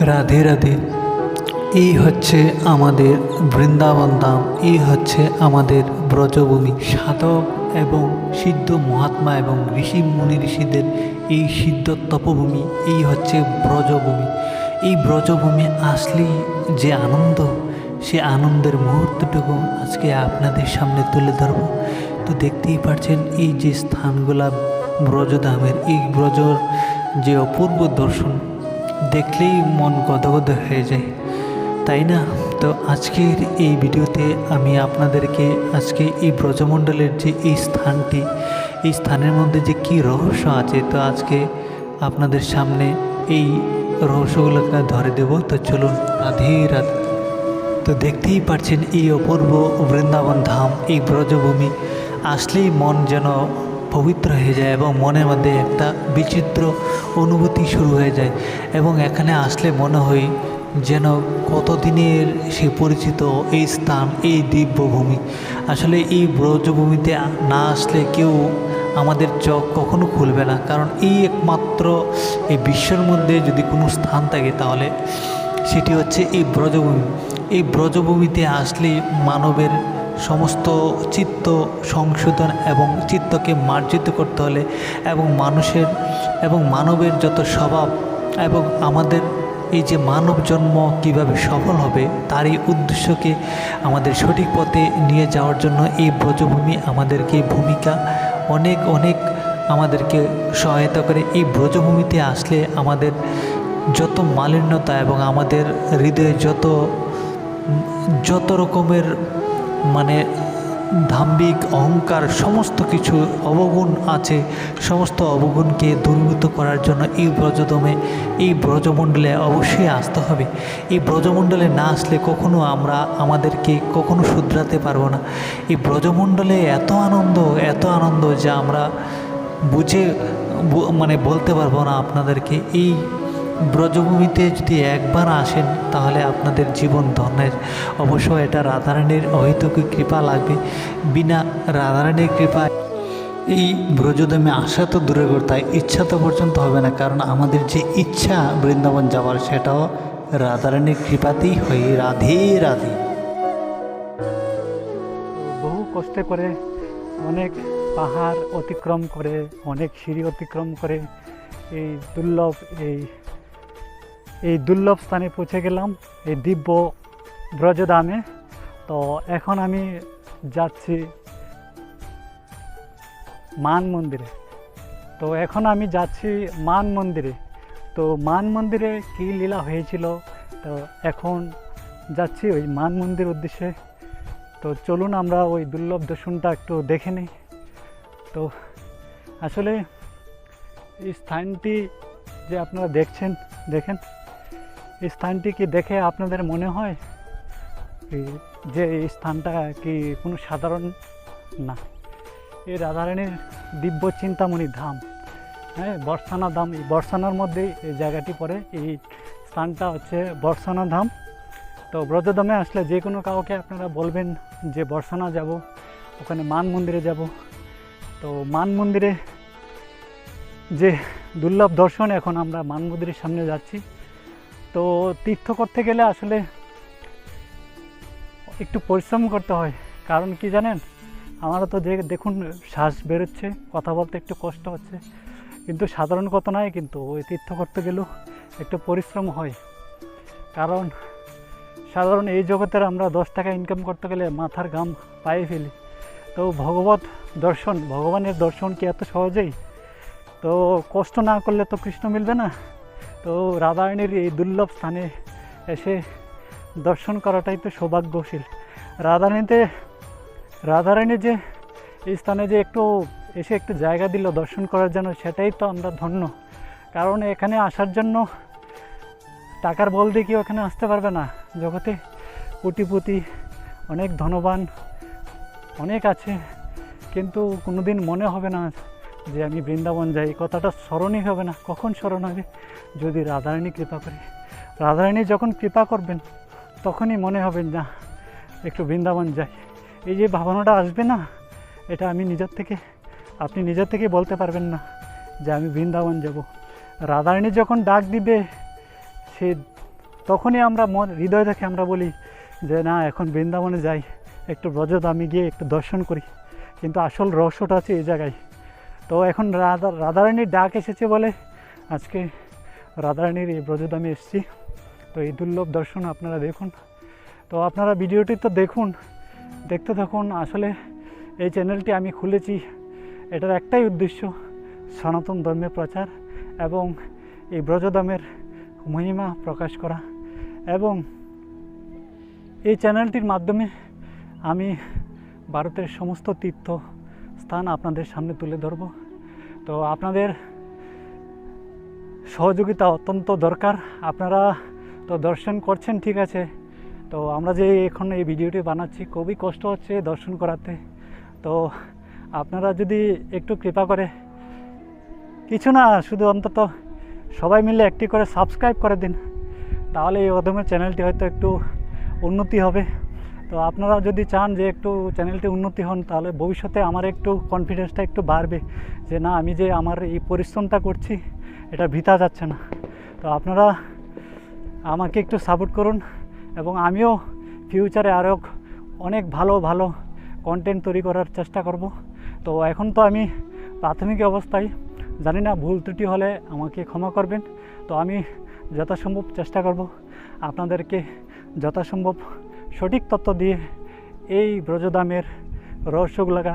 রাধে রাধে। এই হচ্ছে আমাদের বৃন্দাবন ধাম, এই হচ্ছে আমাদের ব্রজভূমি। সাধক এবং সিদ্ধ মহাত্মা এবং ঋষি মুনি ঋষিদের এই সিদ্ধ তপভূমি, এই হচ্ছে ব্রজভূমি। এই ব্রজভূমি আসলেই যে আনন্দ, সে আনন্দের মুহূর্তটুকু আজকে আপনাদের সামনে তুলে ধরব। তো দেখতেই পাচ্ছেন এই যে স্থানগুলা ব্রজধামের, এই ব্রজর যে অপূর্ব দর্শন দেখলেই মন গদগদ হয়ে যায়। তাই না? তো আজকের এই ভিডিওতে আমি আপনাদেরকে আজকে এই ব্রজমণ্ডলের যে এই স্থানটি, এই স্থানের মধ্যে যে কী রহস্য আছে, তো আজকে আপনাদের সামনে এই রহস্যগুলোকে ধরে দেব। তো চলুন, রাধে রাধে। তো দেখতেই পারছেন এই অপূর্ব বৃন্দাবন ধাম, এই ব্রজভূমি। আসলেই মন যেন পবিত্র হয়ে যায় এবং মনের মধ্যে একটা বিচিত্র অনুভূতি শুরু হয়ে যায় এবং এখানে আসলে মনে হয় যেন কতদিনের সে পরিচিত এই স্থান, এই দিব্যভূমি। আসলে এই ব্রজভূমিতে না আসলে কেউ আমাদের চোখ কখনো খুলবে না। কারণ এই একমাত্র এই বিশ্বের মধ্যে যদি কোনো স্থান থাকে তাহলে সেটি হচ্ছে এই ব্রজভূমি। এই ব্রজভূমিতে আসলে মানবের সমস্ত চিত্ত সংশোধন এবং চিত্তকে মার্জিত করতে হলে এবং মানুষের এবং মানবের যত স্বভাব এবং আমাদের এই যে মানব জন্ম কীভাবে সফল হবে, তারই উদ্দেশ্যকে আমাদের সঠিক পথে নিয়ে যাওয়ার জন্য এই ব্রজভূমি আমাদেরকে ভূমিকা, অনেক অনেক আমাদেরকে সহায়তা করে। এই ব্রজভূমিতে আসলে আমাদের যত মালিন্যতা এবং আমাদের হৃদয়ে যত যত রকমের মানে ধাম্বিক অহংকার সমস্ত কিছু অবগুণ আছে, সমস্ত অবগুণকে দূরীভূত করার জন্য এই ব্রজদমে, এই ব্রজমণ্ডলে অবশ্যই আসতে হবে। এই ব্রজমণ্ডলে না আসলে কখনো আমরা আমাদেরকে কখনো শুধরাতে পারব না। এই ব্রজমণ্ডলে এত আনন্দ এত আনন্দ যা আমরা বুঝে মানে বলতে পারব না আপনাদেরকে এই ব্রজভূমিতে যদি একবার আসেন, তাহলে আপনাদের জীবন ধন্যের। অবশ্য এটা রাধারানীর অহেতুক কৃপা লাগবে। বিনা রাধারানীর কৃপায় এই ব্রজধামে আসা তো দূরের কথা ইচ্ছা তো পর্যন্ত হবে না। কারণ আমাদের যে ইচ্ছা বৃন্দাবন যাওয়ার, সেটাও রাধারানীর কৃপাতেই হয়। রাধে রাধে। বহু কষ্টে করে, অনেক পাহাড় অতিক্রম করে, অনেক সিঁড়ি অতিক্রম করে, এই দুর্লভ এই এই দুর্লভ স্থানে পৌঁছে গেলাম, এই দিব্য ব্রজধামে তো এখন আমি যাচ্ছি মান মন্দিরে। তো এখন আমি যাচ্ছি মান মন্দিরে। তো মান মন্দিরে কী লীলা হয়েছিল? তো এখন যাচ্ছি ওই মান মন্দির উদ্দেশ্যে। তো চলুন আমরা ওই দুর্লভ দর্শনটা একটু দেখে নিই। তো আসলে এই স্থানটি যে আপনারা দেখছেন, দেখেন স্থানটি কি দেখে আপনাদের মনে হয়? যে এই স্থানটা কি কোনো সাধারণ? না। এই রাধারানীর দিব্য চিন্তামণি ধাম। হ্যাঁ বর্ষানা ধাম। এই বর্ষানার মধ্যেই এই জায়গাটি পড়ে। এই স্থানটা হচ্ছে বর্ষানা ধাম। তো ব্রজধামে আসলে যে কোনো কাউকে আপনারা বলবেন যে বর্ষানা যাব, ওখানে মান মন্দিরে যাব। তো মান মন্দিরে যে দুর্লভ দর্শন এখন আমরা মান মন্দিরের সামনে যাচ্ছি। তো তীর্থ করতে গেলে আসলে একটু পরিশ্রম করতে হয়। কারণ কি জানেন? আমারও তো যে দেখুন, শ্বাস বেরোচ্ছে, কথা বলতে একটু কষ্ট হচ্ছে। কিন্তু সাধারণ কথা নয়, কিন্তু ওই তীর্থ করতে গেলেও একটু পরিশ্রম হয়। কারণ সাধারণ এই জগতের আমরা দশ টাকা ইনকাম করতে গেলে মাথার ঘাম পায়ে ফেলি। তো ভগবত দর্শন, ভগবানের দর্শন কি এত সহজেই? তো কষ্ট না করলে তো কৃষ্ণ মিলবে না। তো রাধারানীর এই দুর্লভ স্থানে এসে দর্শন করাটাই তো সৌভাগ্যশীল। রাধারানীতে রাধারানী যে এই স্থানে যে একটু এসে একটু জায়গা দিল দর্শন করার জন্য, সেটাই তো আমরা ধন্য। কারণ এখানে আসার জন্য টাকার বল দিয়ে কেউ এখানে আসতে পারবে না। জগতে কোটিপতি, অনেক ধনবান, অনেক আছে, কিন্তু কোনোদিন মনে হবে না যে আমি বৃন্দাবন যাই কথাটা স্মরণই হবে না। কখন স্মরণ হবে? যদি রাধারানী কৃপা করে। রাধারানী যখন কৃপা করবেন, তখনই মনে হবে না, একটু বৃন্দাবন যাই। এই যে ভাবনাটা আসবে না, এটা আমি নিজের থেকে, আপনি নিজের থেকে বলতে পারবেন না যে আমি বৃন্দাবন যাব। রাধারানী যখন ডাক দিবে, সে তখনই আমরা মন, হৃদয় থেকে আমরা বলি যে, না, এখন বৃন্দাবনে যাই, একটু ব্রজধামে গিয়ে একটু দর্শন করি। কিন্তু আসল রহস্যটা আছে এই জায়গায়। তো এখন রাধা রাধারানীর ডাক এসেছে বলে আজকে রাধারানীর এই ব্রজধামে এসেছি। তো এই দুর্লভ দর্শন আপনারা দেখুন। তো আপনারা ভিডিওটি তো দেখুন, দেখতে থাকুন। আসলে এই চ্যানেলটি আমি খুলেছি, এটার একটাই উদ্দেশ্য, সনাতন ধর্মের প্রচার এবং এই ব্রজধামের মহিমা প্রকাশ করা। এবং এই চ্যানেলটির মাধ্যমে আমি ভারতের সমস্ত তীর্থ স্থান আপনাদের সামনে তুলে ধরব। তো আপনাদের সহযোগিতা অত্যন্ত দরকার। আপনারা তো দর্শন করছেন, ঠিক আছে। তো আমরা যে এখন এই ভিডিওটি বানাচ্ছি, খুবই কষ্ট হচ্ছে দর্শন করাতে। তো আপনারা যদি একটু কৃপা করে, কিছু না, শুধু অন্তত সবাই মিলে একটি করে সাবস্ক্রাইব করে দিন। তাহলে এই অদমের চ্যানেলটি হয়তো একটু উন্নতি হবে। তো আপনারা যদি চান যে একটু চ্যানেলটি উন্নতি হন, তাহলে ভবিষ্যতে আমার একটু কনফিডেন্সটা একটু বাড়বে যে না, আমি যে আমার এই পরিশ্রমটা করছি, এটা বৃথা যাচ্ছে না। তো আপনারা আমাকে একটু সাপোর্ট করুন এবং আমিও ফিউচারে আরও অনেক ভালো ভালো কন্টেন্ট তৈরি করার চেষ্টা করব। তো এখন তো আমি প্রাথমিক অবস্থায়, জানি না, ভুল ত্রুটি হলে আমাকে ক্ষমা করবেন। তো আমি যথাসম্ভব চেষ্টা করব, আপনাদেরকে যথাসম্ভব সঠিক তথ্য দিয়ে এই ব্রজদামের রহস্যগুলাকা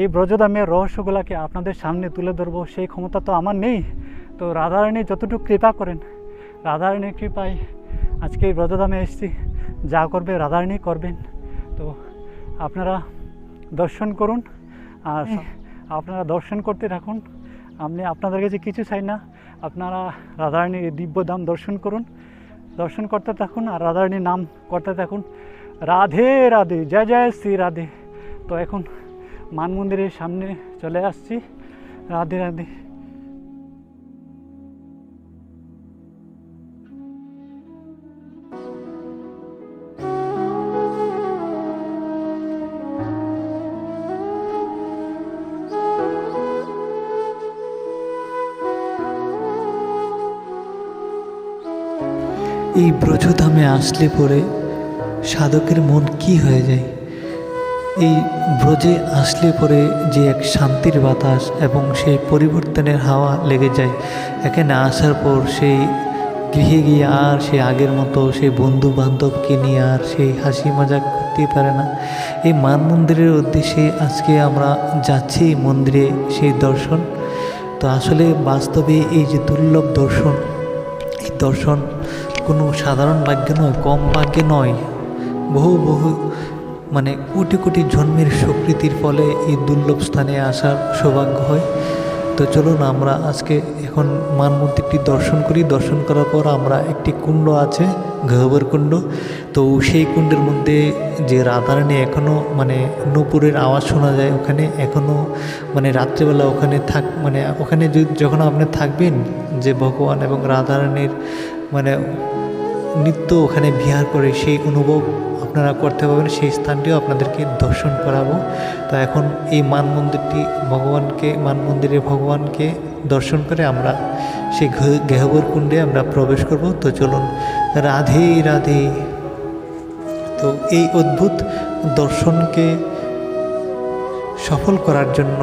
এই ব্রজদামের রহস্যগুলাকে আপনাদের সামনে তুলে ধরবো। সেই ক্ষমতা তো আমার নেই। তো রাধারানী যতটুকু কৃপা করেন রাধারানীর কৃপায় আজকে এই ব্রজধামে এসেছি। যা করবে রাধারানী করবেন। তো আপনারা দর্শন করুন আর আপনারা দর্শন করতে থাকুন। আপনি আপনাদের কাছে কিছু চাই না। আপনারা রাধারানীর এই দিব্য ধাম দর্শন করুন। দর্শন করতে থাকুন আর রাধারানীর নাম করতে থাকুন। রাধে রাধে, জয় জয় শ্রী রাধে। তো এখন মান মন্দিরের সামনে চলে আসছি। রাধে রাধে। এই ব্রজধামে আসলে পরে সাধকের মন কি হয়ে যায়? এই ব্রজে আসলে পরে যে এক শান্তির বাতাস এবং সেই পরিবর্তনের হাওয়া লেগে যায় এখানে আসার পর সেই গৃহে গিয়ে আর সে আগের মতো সেই বন্ধু বান্ধবকে নিয়ে আর সেই হাসি মজাক করতেই পারে না। এই মান মন্দিরের উদ্দেশ্যে আজকে আমরা যাচ্ছি মন্দিরে সেই দর্শন। তো আসলে বাস্তবে এই যে দুর্লভ দর্শন, এই দর্শন কোনো সাধারণ ভাগ্য নয়, কম ভাগ্য নয়। বহু বহু মানে কোটি কোটি জন্মের স্বীকৃতির ফলে এই দুর্লভ স্থানে আসার সৌভাগ্য হয়। তো চলুন আমরা আজকে এখন মান মন্দিরটি দর্শন করি। দর্শন করার পর আমরা একটি কুণ্ড আছে, গহ্বর কুণ্ড। তো সেই কুণ্ডের মধ্যে যে রাধারানী এখনও মানে নূপুরের আওয়াজ শোনা যায় ওখানে এখনও মানে রাত্রেবেলা ওখানে থাক মানে ওখানে যখন আপনি থাকবেন যে ভগবান এবং রাধারানীর মানে নিত্য ওখানে বিহার করে সেই অনুভব আপনারা করতে পারবেন, সেই স্থানটিও আপনাদেরকে দর্শন করাবো। তো এখন এই মান মন্দিরটি ভগবানকে, মান মন্দিরে ভগবানকে দর্শন করে আমরা সেই গেহবর কুণ্ডে আমরা প্রবেশ করব। তো চলুন, রাধে রাধে। তো এই অদ্ভুত দর্শনকে সফল করার জন্য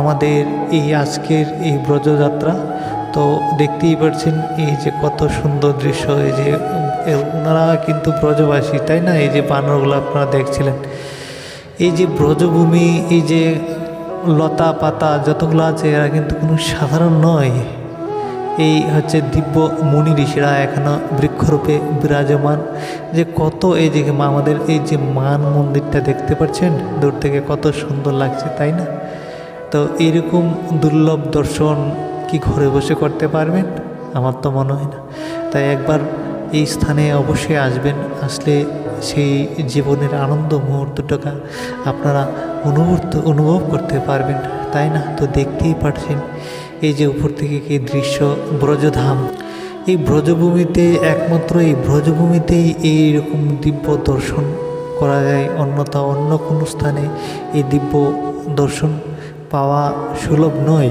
আমাদের এই আজকের এই ব্রজযাত্রা তো দেখতেই পাচ্ছেন এই যে কত সুন্দর দৃশ্য, এই যে ওনারা কিন্তু ব্রজবাসী, তাই না? এই যে বানরগুলো আপনারা দেখছিলেন। এই যে ব্রজভূমি, এই যে লতা পাতা যতগুলো আছে, এরা কিন্তু কোনো সাধারণ নয়। এই হচ্ছে দিব্য মুনি ঋষিরা এখনও বৃক্ষরূপে বিরাজমান। যে কত এই যে আমাদের এই যে মান মন্দিরটা দেখতে পাচ্ছেন? দূর থেকে কত সুন্দর লাগছে, তাই না? তো এরকম দুর্লভ দর্শন কি ঘরে বসে করতে পারবেন? আমার তো মনে হয় না। তাই একবার এই স্থানে অবশ্যই আসবেন। আসলে সেই জীবনের আনন্দ মুহূর্তটাকে আপনারা অনুভূত অনুভব করতে পারবেন। তাই না? তো দেখতেই পারছেন এই যে উপর থেকে কি দৃশ্য, ব্রজধাম। এই ব্রজভূমিতে একমাত্র এই ব্রজভূমিতেই এইরকম দিব্য দর্শন করা যায়। অন্যথা অন্য কোনো স্থানে এই দিব্য দর্শন পাওয়া সুলভ নয়।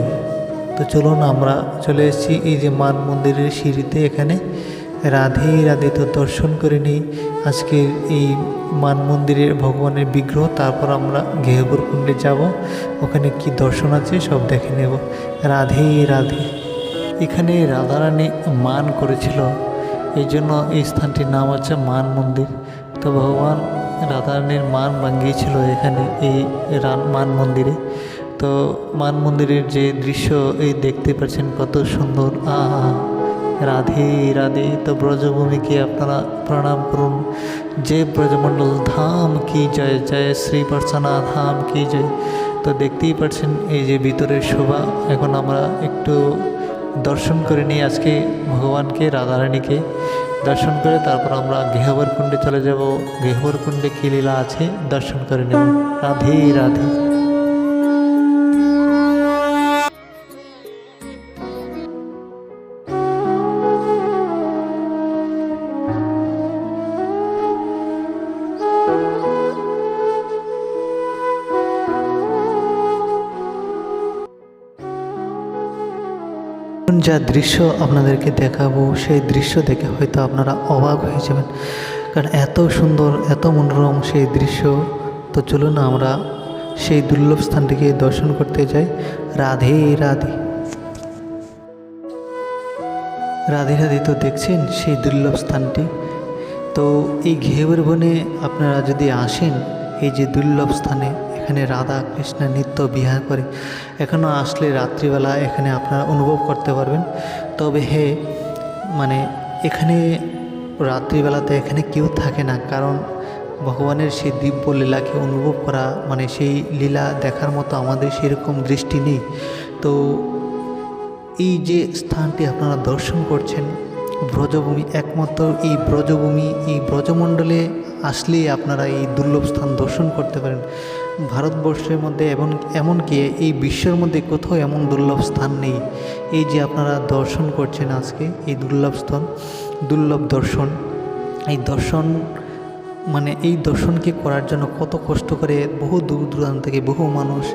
তো চলুন আমরা চলে এসেছি এই যে মান মন্দিরের সিঁড়িতে এখানে। রাধে রাধে তো দর্শন করে নিই। আজকের এই মান মন্দিরের ভগবানের বিগ্রহ, তারপর আমরা গেহবর কুণ্ডে যাব। ওখানে কি দর্শন আছে সব দেখে নেব। রাধে রাধে। এখানে রাধারানী মান করেছিল। এই জন্য এই স্থানটির নাম হচ্ছে মান মন্দির। তো ভগবান রাধারানীর মান ভাঙ্গিয়েছিল এখানে এই মান মন্দিরে। তো মান মন্দিরের যে দৃশ্য, এই দেখতে পাচ্ছেন কত সুন্দর। আহা রাধে রাধে। তো ব্রজভূমিকে আপনারা প্রণাম করুন। যে ব্রজমণ্ডল, ধাম কি জয় জয় শ্রী পার্সনা ধাম কি জয়। তো দেখতেই পাচ্ছেন, এই যে ভিতরের শোভা। এখন আমরা একটু দর্শন করে নিই আজকে ভগবানকে, রাধারানীকে। দর্শন করে তারপর আমরা গৃহবর কুণ্ডে চলে যাব। গৃহবর কুণ্ডে কী লীলা আছে, দর্শন করে নেব রাধে রাধে। যা দৃশ্য আপনাদেরকে দেখাবো, সেই দৃশ্য দেখে হয়তো আপনারা অবাক হয়ে যাবেন। কারণ এত সুন্দর, এত মনোরম সেই দৃশ্য। তো চলুন আমরা সেই দুর্লভ স্থানটিকে দর্শন করতে যাই। রাধে রাধে। রাধে রাধে তো দেখছেন সেই দুর্লভ স্থানটি। তো এই ঘেউর বনে আপনারা যদি আসেন, এই যে দুর্লভ স্থানে এখানে রাধা কৃষ্ণ নিত্য বিহার করে। এখনও আসলে রাত্রিবেলা এখানে আপনারা অনুভব করতে পারবেন। তবে হে মানে এখানে রাত্রিবেলাতে এখানে কেউ থাকে না। কারণ ভগবানের সেই দিব্য লীলাকে অনুভব করা মানে সেই লীলা দেখার মতো আমাদের সেরকম দৃষ্টি নেই। তো এই যে স্থানটি আপনারা দর্শন করছেন, ব্রজভূমি, একমাত্র এই ব্রজভূমি, এই ব্রজমণ্ডলে আসলেই আপনারা এই দুর্লভ স্থান দর্শন করতে পারেন। ভারতবর্ষের মধ্যে এবং এমনকি এই বিশ্বের মধ্যে কোথাও এমন দুর্লভ স্থান নেই। এই যে আপনারা দর্শন করছেন আজকে, এই দুর্লভ স্থান, দুর্লভ দর্শন, এই দর্শন মানে এই দর্শনকে করার জন্য কত কষ্ট করে বহু দূর দূরান্ত থেকে বহু মানুষ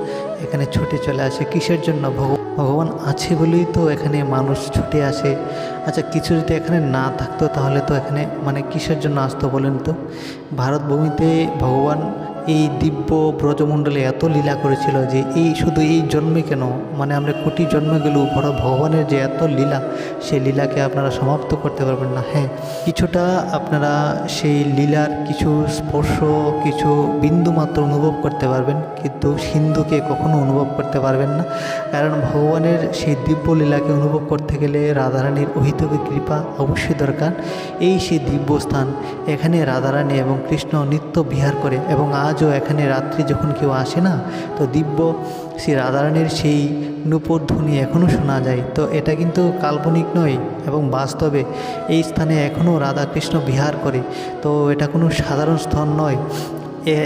এখানে ছুটে চলে আসে। কিসের জন্য? ভগ- ভগবান আছে বলেই তো এখানে মানুষ ছুটে আসে। আচ্ছা কিছু যদি এখানে না থাকতো তাহলে তো এখানে মানে কিসের জন্য আসতো বলেন তো? ভারতভূমিতে ভগবান এই দিব্য ব্রজমণ্ডলে এত লীলা করেছিল যে এই শুধু এই জন্মে কেন? মানে আমরা কোটি জন্মে গেলেও বড় ভগবানের যে এত লীলা, সেই লীলাকে আপনারা সমাপ্ত করতে পারবেন না। হ্যাঁ কিছুটা আপনারা সেই লীলার কিছু স্পর্শ, কিছু বিন্দু মাত্র অনুভব করতে পারবেন, কিন্তু সিন্ধুকে কখনো অনুভব করতে পারবেন না। কারণ ভগবানের সেই দিব্য লীলাকে অনুভব করতে গেলে রাধারানীর অহিতকে কৃপা অবশ্যই দরকার। এই সেই দিব্য স্থান, এখানে রাধারানী এবং কৃষ্ণ নিত্য বিহার করে এবং আজও এখানে রাত্রে যখন কেউ আসে না, তো দিব্য শ্রী রাধারানীর সেই নূপুর ধ্বনি এখনও শোনা যায়। তো এটা কিন্তু কাল্পনিক নয় এবং বাস্তবে এই স্থানে এখনও রাধাকৃষ্ণ বিহার করে। তো এটা কোনো সাধারণ স্থান নয়।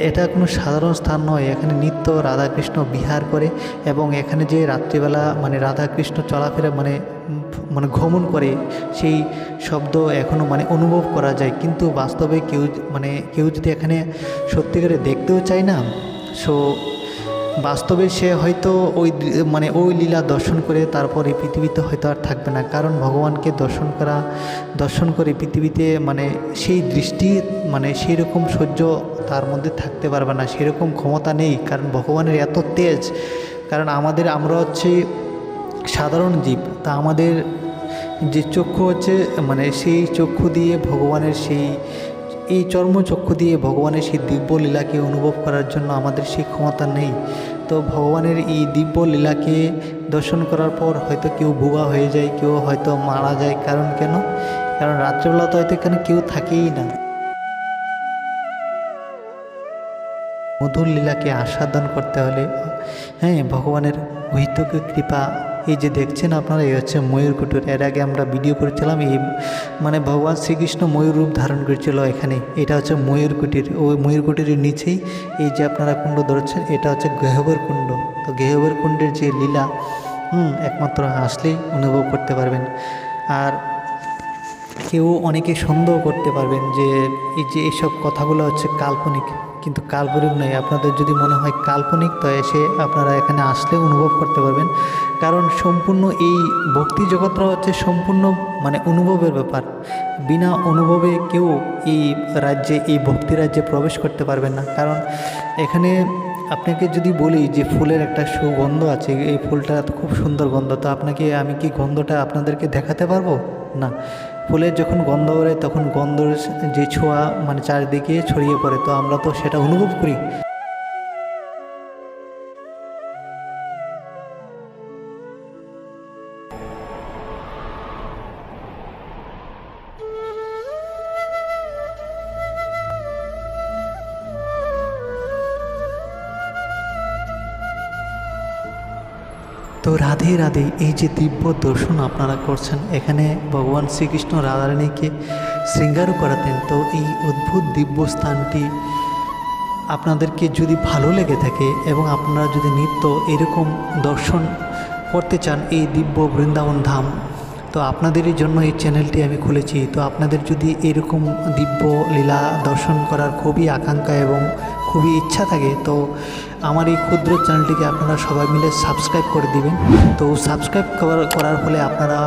এটা কোনো সাধারণ স্থান নয়। এখানে নিত্য রাধাকৃষ্ণ বিহার করে এবং এখানে যে রাত্রিবেলা মানে রাধাকৃষ্ণ চলাফেরা মানে মানে ভ্রমণ করে, সেই শব্দ এখনও মানে অনুভব করা যায়। কিন্তু বাস্তবে কেউ মানে কেউ যদি এখানে সত্যিকারে দেখতেও চায় না, সো বাস্তবে সে হয়তো ওই মানে ওই লীলা দর্শন করে তারপর পৃথিবীতে হয়তো আর থাকবে না। কারণ ভগবানকে দর্শন করা, দর্শন করে পৃথিবীতে মানে সেই দৃষ্টি মানে সেই রকম সহ্য তার মধ্যে থাকতে পারবে না সেরকম ক্ষমতা নেই। কারণ ভগবানের এত তেজ, কারণ আমাদের, আমরা হচ্ছে সাধারণ জীব। তা আমাদের যে চক্ষু হচ্ছে মানে সেই চক্ষু দিয়ে ভগবানের সেই এই চর্মচক্ষু দিয়ে ভগবানের সেই দিব্য লীলাকে অনুভব করার জন্য আমাদের সেই ক্ষমতা নেই। তো ভগবানের এই দিব্য লীলাকে দর্শন করার পর হয়তো কেউ বোবা হয়ে যায়, কেউ হয়তো মারা যায়। কারণ কেন? কারণ রাত্রেবেলা তো হয়তো এখানে কেউ থাকেই না। মধুর লীলাকে আস্বাদন করতে হলে হ্যাঁ ভগবানের ঐতক কৃপা এই যে দেখছেন আপনারা, এই হচ্ছে ময়ূরকুটুর এর আগে আমরা ভিডিও করেছিলাম, এই মানে ভগবান শ্রীকৃষ্ণ ময়ূর রূপ ধারণ করেছিল এখানে। এটা হচ্ছে ময়ূরকুটির ওই ময়ূর ময়ূরকুটির নিচেই এই যে আপনারা কুণ্ড ধরেছেন, এটা হচ্ছে গেহবর কুণ্ড। তো গেহবর কুণ্ডের যে লীলা, হুম, একমাত্র আসলেই অনুভব করতে পারবেন। আর কেউ অনেকে সন্দেহ করতে পারবেন যে এই যে এইসব কথাগুলো হচ্ছে কাল্পনিক। কিন্তু কাল্পনিক নয়। আপনাদের যদি মনে হয় কাল্পনিক, তো এসে আপনারা এখানে আসলে অনুভব করতে পারবেন। কারণ সম্পূর্ণ এই ভক্তি জগৎটা হচ্ছে সম্পূর্ণ মানে অনুভবের ব্যাপার। বিনা অনুভবে কেউ এই রাজ্যে, এই ভক্তি রাজ্যে প্রবেশ করতে পারবেন না। কারণ এখানে আপনাকে যদি বলি যে ফুলের একটা সুগন্ধ আছে, এই ফুলটা খুব সুন্দর গন্ধ। তো আপনাকে আমি কি গন্ধটা আপনাদেরকে দেখাতে পারব? না। ফুলের যখন গন্ধ ওড়ে, তখন গন্ধর যে ছোঁয়া মানে চারিদিকে ছড়িয়ে পড়ে, তো আমরা তো সেটা অনুভব করি। তো রাধে রাধে, এই যে দিব্য দর্শন আপনারা করছেন, এখানে ভগবান শ্রীকৃষ্ণ রাধারানীকে শৃঙ্গারও করাতেন, তো এই অদ্ভুত দিব্য স্থানটি আপনাদেরকে যদি ভালো লেগে থাকে এবং আপনারা যদি নিত্য এরকম দর্শন করতে চান এই দিব্য বৃন্দাবন ধাম, তো আপনাদেরই জন্য এই চ্যানেলটি আমি খুলেছি। তো আপনাদের যদি এরকম দিব্য লীলা দর্শন করার খুবই আকাঙ্ক্ষা এবং খুবই ইচ্ছা থাকে, তো আমার এই ক্ষুদ্র চ্যানেলটিকে আপনারা সবাই মিলে সাবস্ক্রাইব করে দিবেন। তো সাবস্ক্রাইব করার ফলে আপনারা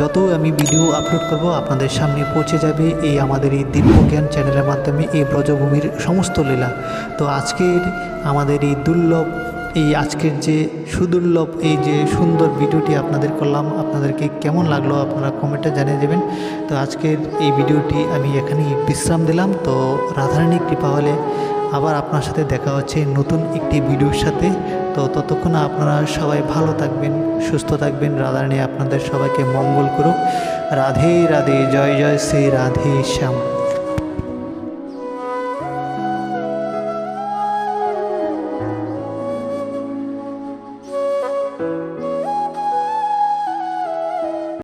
যত আমি ভিডিও আপলোড করব, আপনাদের সামনে পৌঁছে যাবে এই আমাদের এই দিব্য জ্ঞান চ্যানেলের মাধ্যমে এই ব্রজভূমির সমস্ত লীলা। তো আজকের আমাদের এই দুর্লভ, এই আজকের যে সুদুর্লভ, এই যে সুন্দর ভিডিওটি আপনাদের করলাম, আপনাদেরকে কেমন লাগল আপনারা কমেন্টে জানিয়ে দেবেন। তো আজকের এই ভিডিওটি আমি এখানেই বিশ্রাম দিলাম। তো রাধারানী কৃপা হলে আবার আপনার সাথে দেখা হচ্ছে নতুন একটি ভিডিওর সাথে। তো ততক্ষণ আপনারা সবাই ভালো থাকবেন, সুস্থ থাকবেন। রাধারানী আপনাদের সবাইকে মঙ্গল করুক। রাধে রাধে, জয় জয় শ্রী রাধে শ্যাম।